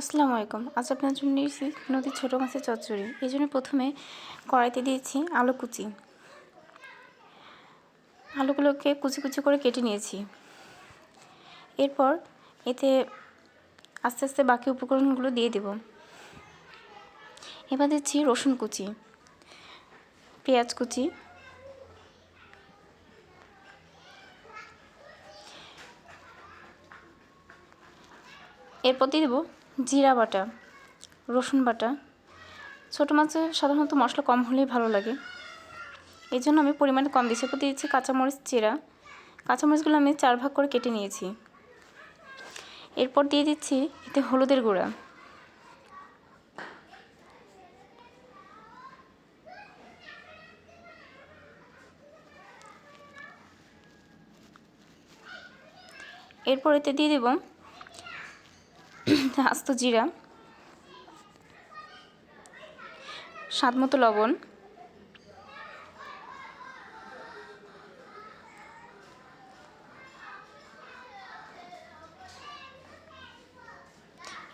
আসসালামু আলাইকুম। আজ আপনার জন্য নিয়েছি নদীর ছোটো মাছের চচ্চড়ি। এই জন্য প্রথমে কড়াইতে দিয়েছি আলু কুচি। আলুগুলোকে কুচি কুচি করে কেটে নিয়েছি। এরপর এতে আস্তে আস্তে বাকি উপকরণগুলো দিয়ে দেব। এবার দিচ্ছি রসুন কুচি, পেঁয়াজ কুচি, এরপর দিয়ে দেবো জিরা বাটা, রসুন বাটা। ছোটো মাছে সাধারণত মশলা কম হলেই ভালো লাগে। এই জন্য আমি পরিমাণে কম দিয়েছি। এরপর দিয়েছি কাঁচামরিচ চেরা কাঁচামরিচগুলো আমি চার ভাগ করে কেটে নিয়েছি। এরপর দিয়ে দিচ্ছি এতে হলুদের গুঁড়া। এরপর এতে দিয়ে দেব আস্ত জিরা স্বাদ মতো লবণ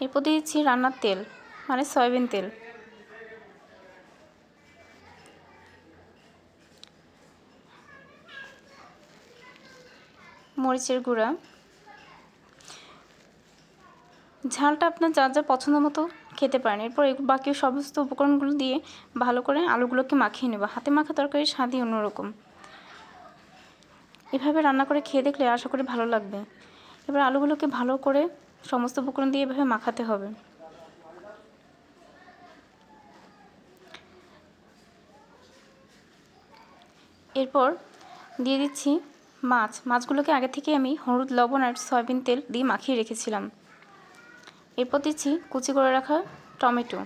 এরপর দিয়েছি রান্নার তেল মানে সয়াবিন তেল। মরিচের গুঁড়া। ঝালটা আপনার যা যা পছন্দ মতো খেতে পারেন। এরপর বাকি সমস্ত উপকরণগুলো দিয়ে ভালো করে আলুগুলোকে মাখিয়ে নেব। হাতে মাখা তরকারির স্বাদই অন্যরকম। এভাবে রান্না করে খেয়ে দেখলে আশা করি ভালো লাগবে। এবার আলুগুলোকে ভালো করে সমস্ত উপকরণ দিয়ে এভাবে মাখাতে হবে। এরপর দিয়ে দিচ্ছি মাছ। মাছগুলোকে আগে থেকে আমি হলুদ, লবণ আর সয়াবিন তেল দিয়ে মাখিয়ে রেখেছিলাম। এরপর দিচ্ছি কুচি করে রাখা টমেটো।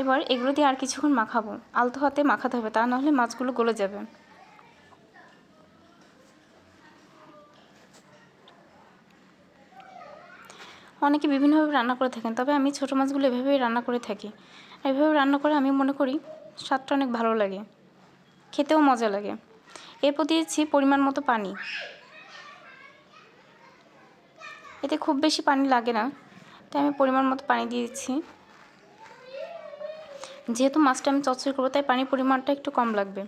এবার এগুলো দিয়ে আর কিছুক্ষণ মাখাবো। আলতো হাতে মাখাতে হবে, তা নাহলে মাছগুলো গলে যাবে। অনেকে বিভিন্নভাবে রান্না করে থাকেন, তবে আমি ছোটো মাছগুলো এভাবেই রান্না করে থাকি। এভাবে রান্না করে আমি মনে করি স্বাদটা অনেক ভালো লাগে, খেতেও মজা লাগে। এরপর দিয়েছি পরিমাণ মতো পানি। এতে খুব বেশি পানি লাগে না। তাই আমি পরিমাণ মতো পানি দিয়ে দিচ্ছি। যেহেতু মাছটা আমি চচ্চড়ি করব, তাই পানির পরিমাণটা একটু কম লাগবে।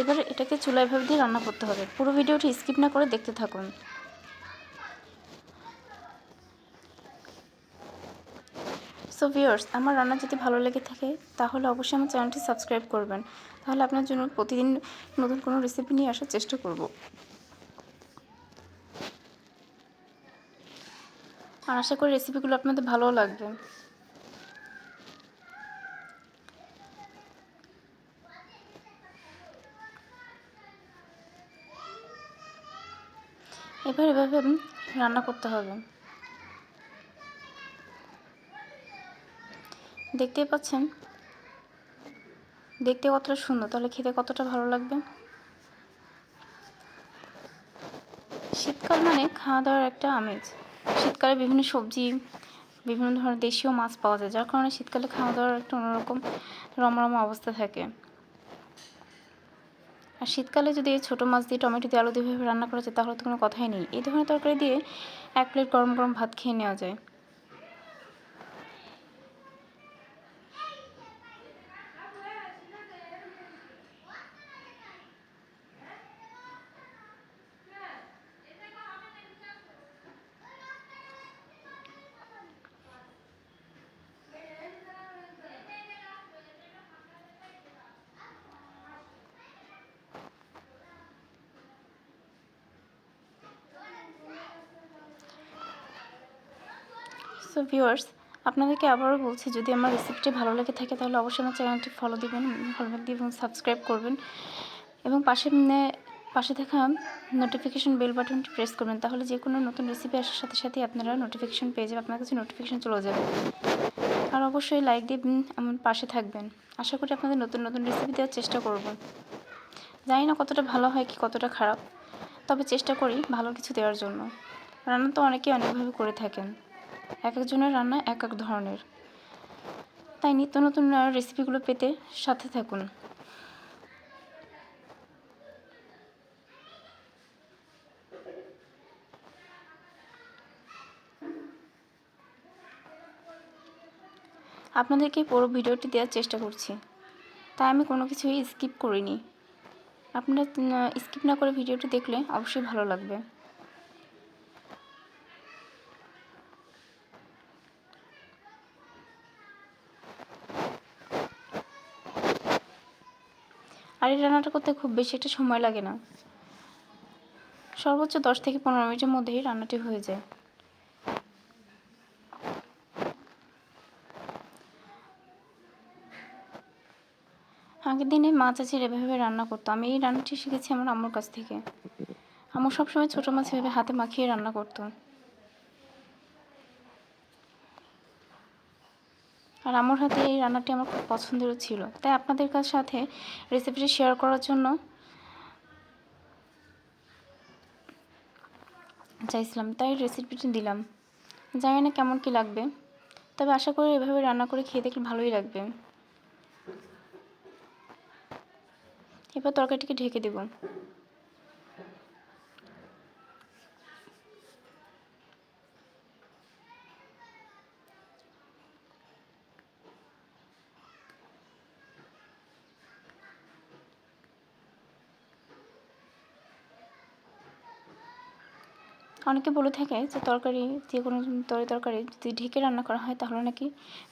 এবার এটাকে চুলায় ভাবে দিয়ে রান্না করতে হবে। পুরো ভিডিওটি স্কিপ না করে দেখতে থাকুন। সো ভিউয়ার্স, আমার রান্না যদি ভালো লেগে থাকে, তাহলে অবশ্যই আমার চ্যানেলটি সাবস্ক্রাইব করবেন। তাহলে আপনার জন্য প্রতিদিন নতুন কোনো রেসিপি নিয়ে আসার চেষ্টা করব। আর আশা করি রেসিপিগুলো আপনাদের ভালোও লাগবে। এবার এভাবে রান্না করতে হবে। দেখতেই পাচ্ছেন? দেখতে কতটা সুন্দর। তাহলে খেতে কতটা ভালো লাগবে? শীতকাল মানে খাওয়া দাওয়ার একটা আমেজ। শীতকালে বিভিন্ন সবজি, বিভিন্ন ধরনের দেশীয় মাছ পাওয়া যায়, যার কারণে শীতকালে খাওয়া দাওয়ার একটা অন্যরকম রমরমা অবস্থা থাকে। আর শীতকালে যদি ছোটো মাছ দিয়ে টমেটো দিয়ে আলু দিয়ে রান্না করা যায়, তাহলে তো কোনো কথাই নেই। এই ধরনের তরকারি দিয়ে এক প্লেট গরম গরম ভাত খেয়ে নেওয়া যায়। সো ভিউয়ার্স আপনাদেরকে আবারও বলছি, যদি আমার রেসিপিটি ভালো লেগে থাকে, তাহলে অবশ্যই আমার চ্যানেলটি ফলো দিবেন ফলো দিয়ে এবং সাবস্ক্রাইব করবেন। এবং পাশে পাশে থাকা নোটিফিকেশন বেল বাটনটি প্রেস করবেন, তাহলে যে কোনো নতুন রেসিপি আসার সাথে সাথে আপনারা নোটিফিকেশন পেয়ে যাবেন, আপনার কাছে নোটিফিকেশন চলে যাবে। আর অবশ্যই লাইক দিয়ে আমার পাশে থাকবেন। আশা করি আপনাদের নতুন নতুন রেসিপি দেওয়ার চেষ্টা করব। জানি না কতটা ভালো হয় কি কতটা খারাপ, তবে চেষ্টা করি ভালো কিছু দেওয়ার জন্য। রান্না তো অনেকেই অনেকভাবে করে থাকেন। এক একজনের রান্না এক এক ধরনের। তাই নিত্য নতুন রেসিপিগুলো পেতে সাথে থাকুন। আপনাদেরকে পুরো ভিডিওটি দেওয়ার চেষ্টা করছি। তাই আমি কোনো কিছুই স্কিপ করিনি। আপনারা স্কিপ না করে ভিডিওটি দেখলে অবশ্যই ভালো লাগবে। আর এই রান্নাটা করতে খুব বেশি একটা সময় লাগে না। সর্বোচ্চ দশ থেকে পনেরো মিনিটের মধ্যেই রান্নাটি হয়ে যায়। আগের দিনে মা চাচির এভাবে রান্না করতো। আমি এই রান্নাটি শিখেছি আমার আম্মুর কাছ থেকে। আম্মু সবসময় ছোটো মাছ এভাবে হাতে মাখিয়ে রান্না করতো। আর আমার হাতে এই রান্নাটি আমার খুব পছন্দেরও ছিল। তাই আপনাদের কাছ সাথে রেসিপিটি শেয়ার করার জন্য চাইছিলাম। তাই রেসিপিটি দিলাম। জানি না কেমন কি লাগবে। তবে আশা করি এভাবে রান্না করে খেয়ে দেখলে ভালোই লাগবে। এবার তরকারিটিকে ঢেকে দেব। অনেকে বলে থাকে যে তরকারি, যে কোনো তরি তরকারি যদি ঢেকে রান্না করা হয় তাহলে নাকি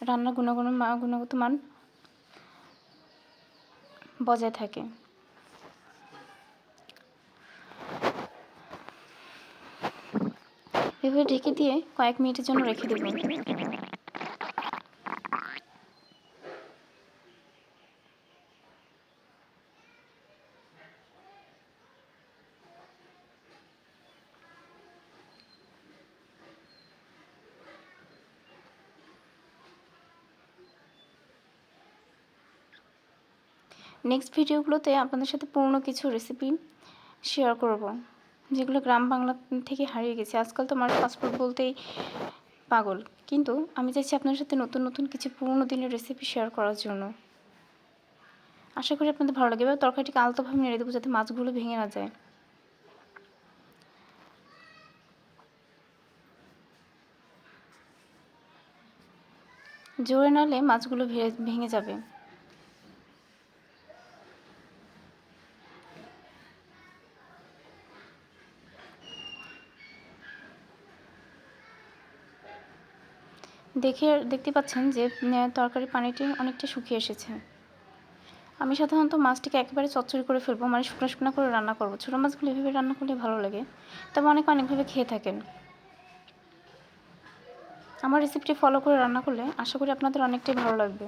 রান্নার গুণগুণ গুণগত মান বজায় থাকে। এভাবে ঢেকে দিয়ে কয়েক মিনিটের জন্য রেখে দেব নেক্সট ভিডিওগুলোতে আপনাদের সাথে পুরনো কিছু রেসিপি শেয়ার করব, যেগুলো গ্রাম বাংলা থেকে হারিয়ে গেছে। আজকাল তো মানুষ পাসপোর্ট বলতেই পাগল। কিন্তু আমি চাইছি আপনার সাথে নতুন নতুন কিছু পুরনো দিনের রেসিপি শেয়ার করার জন্য। আশা করি আপনাদের ভালো লাগে এবার তরকারিটিকে আলতোভাবে নেড়ে দেবো যাতে মাছগুলো ভেঙে না যায়। জোরে নালে মাছগুলো ভেঙে যাবে। দেখে, দেখতে পাচ্ছেন যে তরকারি পানিটি অনেকটা শুকিয়ে এসেছে। আমি সাধারণত মাছটিকে একেবারে চচ্চড়ি করে ফেলব মানে শুকনো শুকনো করে রান্না করব। ছোটো মাছগুলো এভাবে রান্না করলে ভালো লাগে, তবে অনেকে অনেকভাবে খেয়ে থাকেন। আমার রেসিপিটি ফলো করে রান্না করলে আশা করি আপনাদের অনেকটাই ভালো লাগবে।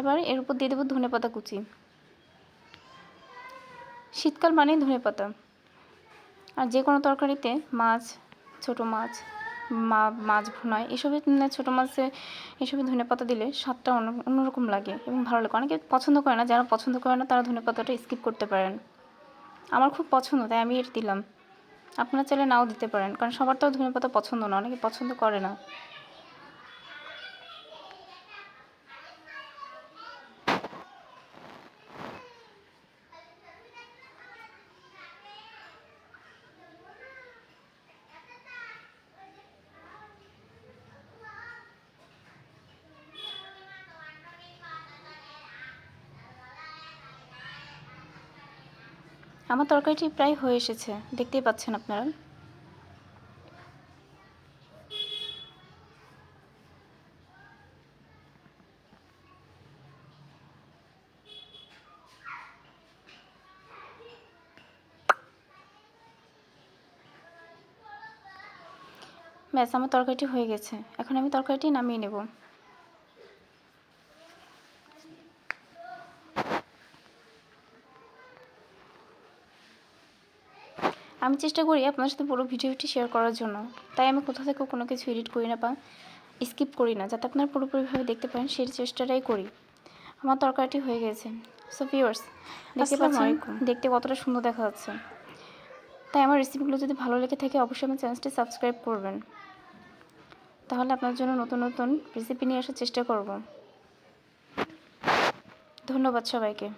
এবার এর উপর দিয়ে দেবো ধনে পাতা কুচি। শীতকাল মানেই ধনে পাতা আর যে কোনো তরকারিতে মাছ, ছোট মাছ, মা, মাছ ভুনায় এসবে ছোটো মাছে এসবে ধনে পাতা দিলে স্বাদটা অন্য, অন্যরকম লাগে এবং ভালো লাগে। অনেকে পছন্দ করে না, যারা পছন্দ করে না তারা ধনে পাতাটা স্কিপ করতে পারেন। আমার খুব পছন্দ, তাই আমি এর দিলাম। আপনারা চাইলে নাও দিতে পারেন, কারণ সবার তো ধনে পাতা পছন্দ না, অনেকে পছন্দ করে না। আমার তরকারিটি প্রায় হয়ে এসেছে, দেখতেই পাচ্ছেন আপনারা। ব্যাস, আমার তরকারিটি হয়ে গেছে। এখন আমি তরকারিটি নামিয়ে নেব। আমি চেষ্টা করি আপনার সাথে পুরো ভিডিওটি শেয়ার করার জন্য। তাই আমি কোথা থেকে কোনো কিছু এডিট করি না বা স্কিপ করি না যাতে আপনারা পুরোপুরিভাবে দেখতে পারেন সেই চেষ্টাটাই করি। আমার তরকারিটি হয়ে গেছে। সো ভিউয়ার্স দেখতে পাচ্ছেন? দেখতে কতটা সুন্দর দেখা যাচ্ছে। তাই আমার রেসিপিগুলো যদি ভালো লেগে থাকে অবশ্যই আমার চ্যানেলটি সাবস্ক্রাইব করবেন। তাহলে আপনার জন্য নতুন নতুন রেসিপি নিয়ে আসার চেষ্টা করব। ধন্যবাদ সবাইকে।